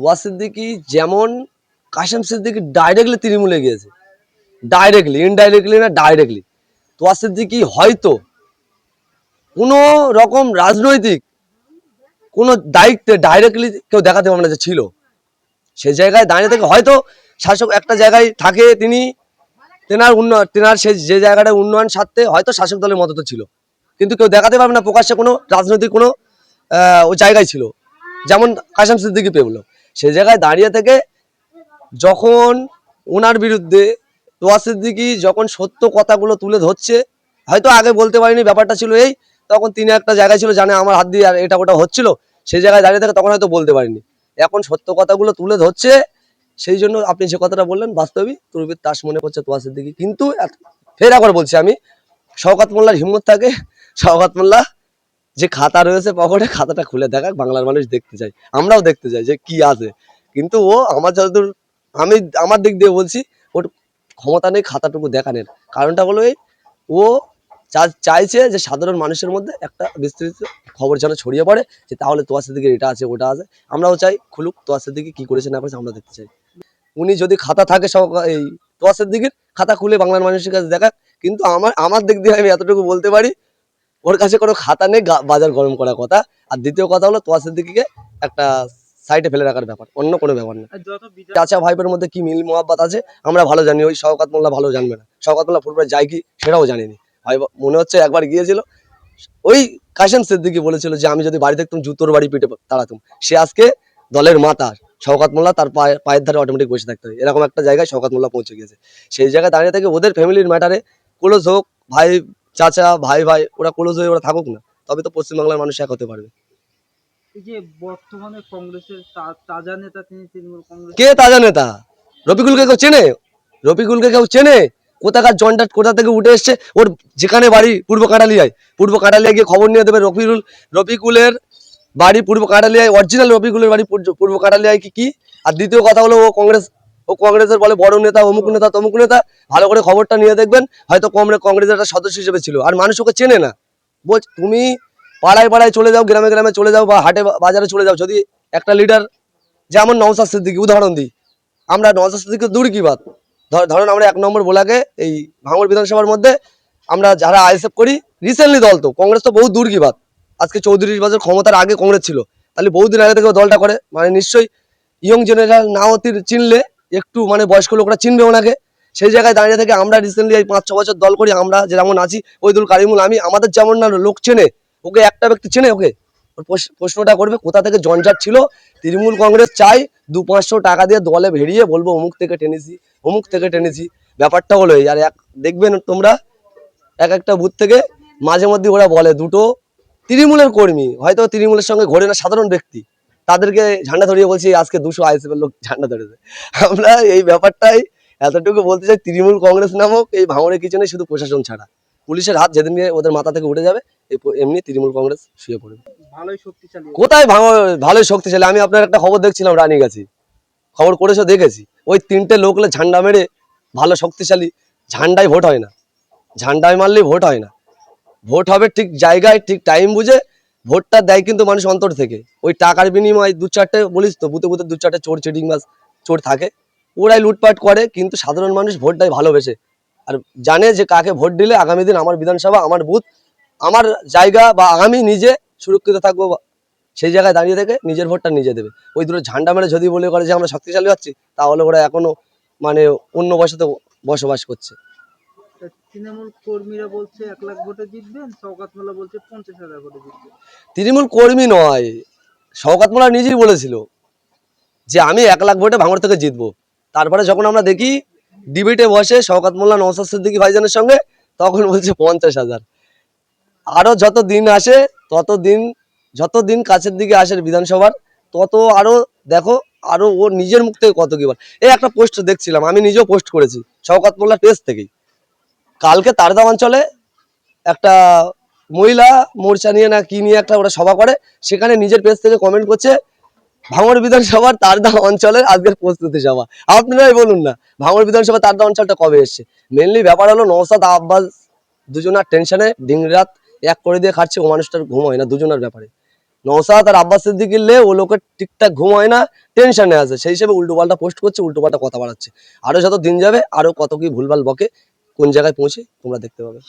তোয়া সিদ্দিকি যেমন কাশেম সিদ্দিকি ডাইরেক্টলি তৃণমূলে গিয়েছে। ডাইরেক্টলি ইনডাইরেক্টলি না ডাইরেক্টলি তোয়া সিদ্দিকি হয়তো কোনো রকম রাজনৈতিক কোনো দায়িত্বে ডাইরেক্টলি কেউ দেখাতে পারবে না যে ছিল। সেই জায়গায় দাঁড়িয়ে থেকে হয়তো শাসক একটা জায়গায় থাকে তিনি, তেনার উন্নয়ন তেনার সে, যে জায়গাটা উন্নয়ন স্বার্থে হয়তো শাসক দলের মতো তো ছিল। কিন্তু কেউ দেখাতে পারবে না, প্রকাশ্যে কোনো রাজনৈতিক কোনো ও জায়গায় ছিল। যেমন কাশেম সিদ্দিকি পেবলো সেই জায়গায় দাঁড়িয়ে থেকে যখন ওনার বিরুদ্ধে তোয়া সিদ্দিকি যখন সত্য কথাগুলো তুলে ধরছে, হয়তো আগে বলতে পারিনি, ব্যাপারটা ছিল এই, তখন তিনি একটা জায়গায় ছিল জানে আমার হাত দিয়ে আর এটা ওটা হচ্ছিল সেই জায়গায় দাঁড়িয়ে থেকে তখন হয়তো বলতে পারিনি। এখন সত্য কথাগুলো তুলে ধরছে, সেই জন্য আপনি যে কথাটা বললেন বাস্তবিক তুরবির তাস মনে করছে তোয়া সিদ্দিকি। কিন্তু ফের একবার বলছি আমি, শওকাত মোল্লার হিম্মত থাকে, শওকাত মোল্লা যে খাতা রয়েছে পকেটে, খাতাটা খুলে দেখাক বাংলার মানুষ দেখতে চাই আমরাও দেখতে চাই যে কি আছে। কিন্তু ও আমার যতদূর, আমি আমার দিক দিয়ে বলছি, ওর ক্ষমতা নেই, খাতাটুকু দেখানোর। কারণটা হলো এই, ও চাইছে যে সাধারণ মানুষের মধ্যে একটা বিস্তৃত খবর যেন ছড়িয়ে পড়ে, যে তাহলে তোয়া সিদ্দিকের এটা আছে, ওটা আছে। আমরাও চাই খুলুক তোয়া সিদ্দিকি কি করেছে না করেছে, আমরা দেখতে চাই। উনি যদি খাতা থাকে সব, এই তোয়া সিদ্দিকির, খাতা খুলে বাংলার মানুষের কাছে দেখাক। কিন্তু আমার আমার দিক দিয়ে আমি এতটুকু বলতে পারি ওর কাছে কোনো খাতা নেই বাজার গরম করার কথা। আর দ্বিতীয় কথা হলো তোয়া সিদ্দিকিকে একটা সাইডে ফেলে রাখার ব্যাপার অন্য কোনো ব্যাপার না। চাচা ভাইপের মধ্যে কি মিল মোহাব্বত আছে? আমরা ভালো জানি ওই শওকাত মোল্লা ভালো জানবে না। শওকাত মোল্লা ফুটবল যায় কি সেটাও জানিনি। ভাই মনে হচ্ছে একবার গিয়েছিল ওই কাশেম সিদ্দিকি বলেছিল যে আমি যদি বাড়ি থাকতাম জুতোর বাড়ি পিটে তাড়াতাম। সে আজকে দলের মাতা শওকাত মোল্লা তার পায়ে পায়ের ধারে অটোমেটিক বসে থাকতে হবে এরকম একটা জায়গায় শওকাত মোল্লা পৌঁছে গেছে সেই জায়গায় দাঁড়িয়ে থেকে ওদের ফ্যামিলির ম্যাটারে ক্লোজ হোক ভাই চাচা ভাই ভাই ওরা ক্লোজ হয়ে ওরা থাকুক না তবে তো পশ্চিমবাংলার মানুষ এক হতে পারবে। এই যে বর্তমানে কংগ্রেসের তাজা নেতা তিনি তৃণমূল কংগ্রেস কে তাজা নেতা? রফিকুলকে কেউ চেনে? রফিকুলকে কেউ চেনে? কোথাকার জনটা কোথা থেকে উঠে এসছে? ওর যেখানে বাড়ি পূর্ব কাঁটালিয়ায় পূর্ব কাঁটালিয়া গিয়ে খবর নিয়ে দেবে রফিকুল রফিকুলের বাড়ি পূর্ব কাঁটালিয়ায় অরিজিনাল রফিকুলের বাড়ি পূর্ব- কাটালিয়ায় কি কি? আর দ্বিতীয় কথা হলো ও কংগ্রেস ও কংগ্রেসের বলে বড় নেতা, অমুক নেতা, তমুক নেতা, ভালো করে খবরটা নিয়ে দেখবেন। হয়তো কংগ্রেস কংগ্রেসের একটা সদস্য হিসেবে ছিল। আর মানুষ ওকে চেনে না। বল তুমি পাড়ায় পাড়ায় চলে যাও, গ্রামে গ্রামে চলে যাও বা হাটে বাজারে চলে যাও। যদি একটা লিডার যেমন নওসাদ সিদ্দিকি, উদাহরণ দিই। আমরা নওসাদ সিদ্দিকি দূর কি বাদ ধর- ধরুন আমরা এক নম্বর বোলাকে এই ভাঙড় বিধানসভার মধ্যে আমরা যারা আইএসএফ করি রিসেন্টলি দল তো। কংগ্রেস তো বহু দূর কি বাদ আজকে চৌত্রিশ বছর ক্ষমতার আগে কংগ্রেস ছিল। তাহলে বহুদিন আগে থেকে দলটা করে। মানে নিশ্চয়ই ইয়ং জেনারেশন নাও চিনলে একটু মানে বয়স্ক লোকরা চিনবে ওনাকে। সেই জায়গায় দাঁড়িয়ে থেকে আমরা রিসেন্টলি এই পাঁচ ছ বছর দল করি, আমরা যেমন আছি ওই দুল কারিমুল, আমি, আমাদের যেমন না লোক চেনে, ওকে একটা ব্যক্তি চেনে ওকে। প্রশ্নটা করবে, কোথা থেকে জঞ্জাট ছিল? তৃণমূল কংগ্রেস চাই, দু পাঁচশো টাকা দিয়ে দলে ভেড়িয়ে বলব, অমুক থেকে টেনেছি, অমুক থেকে টেনেছি। ব্যাপারটা হলো আর এক, দেখবেন তোমরা, এক একটা বুথ থেকে মাঝে মধ্যে ওরা বলে, দুটো তৃণমূলের কর্মী, হয়তো তৃণমূলের সঙ্গে ঘোরে না সাধারণ ব্যক্তি। তাদেরকে ঝান্ডা ধরিয়ে বলছি আজকে দুশো আইএসএফ লোক ঝান্ডা ধরেছে। আমরা এই ব্যাপারটাই এতটুকু বলতে চাই তৃণমূল কংগ্রেস নামক এই ভাঙড়ের কিচেনে শুধু প্রশাসন ছাড়া। পুলিশের হাত যেদিন ওদের মাথা থেকে উঠে যাবে এমনি তৃণমূল কংগ্রেস শুয়ে পড়বে। ভালোই শক্তিশালী। কোথায় ভালোই শক্তিশালী? আমি আপনার একটা খবর দেখছিলাম রানী গাছি খবর করেছ দেখেছি। ওই তিনটে লোকলে ঝান্ডা মেরে ভালো শক্তিশালী ঝান্ডায় ভোট হয় না। ঝান্ডায় মারলেই ভোট হয় না। ভোট হবে ঠিক জায়গায় ঠিক টাইম বুঝে ভোটটা দেয় কিন্তু মানুষ অন্তর থেকে। ওই টাকার বিনিময়ে দু চারটে বলিস তো বুতে বুতে দু চারটে চোর, চিটিং মাছ চোর থাকে। ওরাই লুটপাট করে, কিন্তু সাধারণ মানুষ ভোট দেয় ভালোবেসে। আর জানে যে কাকে ভোট দিলে আগামী দিন আমার বিধানসভা, আমার বুথ, আমার জায়গা বা আমি নিজে সুরক্ষিত থাকব সেই জায়গায় দাঁড়িয়ে থেকে নিজের ভোটটা নিজে দেবে। ওই দুটো ঝান্ডা মেরে যদি বলে করে যে আমরা শক্তিশালী হচ্ছি, তাহলে ওরা এখনও মানে অন্য বসতে বসবাস করছে। তৃণমূল কর্মীরা বলছে এক লাখ ভোটে জিতবেন মোল্লা বলছে পঞ্চাশ হাজার ভোটে জিতবেন। তৃণমূল কর্মী নয়, শওকাত মোল্লা নিজেই বলেছিল যে আমি এক লাখ ভোটে ভাঙড় থেকে জিতবো। তারপরে যখন আমরা দেখি ডিবেটে বসে শওকাত মোল্লা নওসাদ সিদ্দিকী ভাইজানের সঙ্গে, তখন বলছে পঞ্চাশ হাজার। আরও যত দিন আসে, তত দিন, যত দিন কাছের দিকে আসে বিধানসভার, তত আরও দেখো, আরও ওর নিজের মুখ থেকে কত কি বল। এই একটা পোস্ট দেখছিলাম, আমি নিজেও পোস্ট করেছি, শওকাত মোল্লা পেজ থেকেই। কালকে তারদা অঞ্চলে একটা মহিলা মোর্চা নিয়ে না কি নিয়ে একটা ওরা সভা করে, সেখানে নিজের পেজ থেকে কমেন্ট করছে, ভাঙড় বিধানসভার তারদা অঞ্চলের আজকের প্রস্তুতি সভা। আপনারাই বলুন না ভাঙর বিধানসভা তারদা অঞ্চলটা কবে এসছে? মেনলি ব্যাপার হলো নৌসাদ আব্বাস দুজনার টেনশনে দিন রাত এক করে দিয়ে খাচ্ছে, ও মানুষটার ঘুম হয় না দুজনের ব্যাপারে। নওসাদ আর আব্বাস সিদ্দিকির লে ও লোকের ঠিকঠাক ঘুম হয় না টেনশনে আছে। সেই হিসেবে উল্টো পাল্টা পোস্ট করছে উল্টো পাল্টা কথা বাড়াচ্ছে। আরও যত দিন যাবে, আরও কত কি ভুলভাল বকে কোন জায়গায় পৌঁছে তোমরা দেখতে পাবে।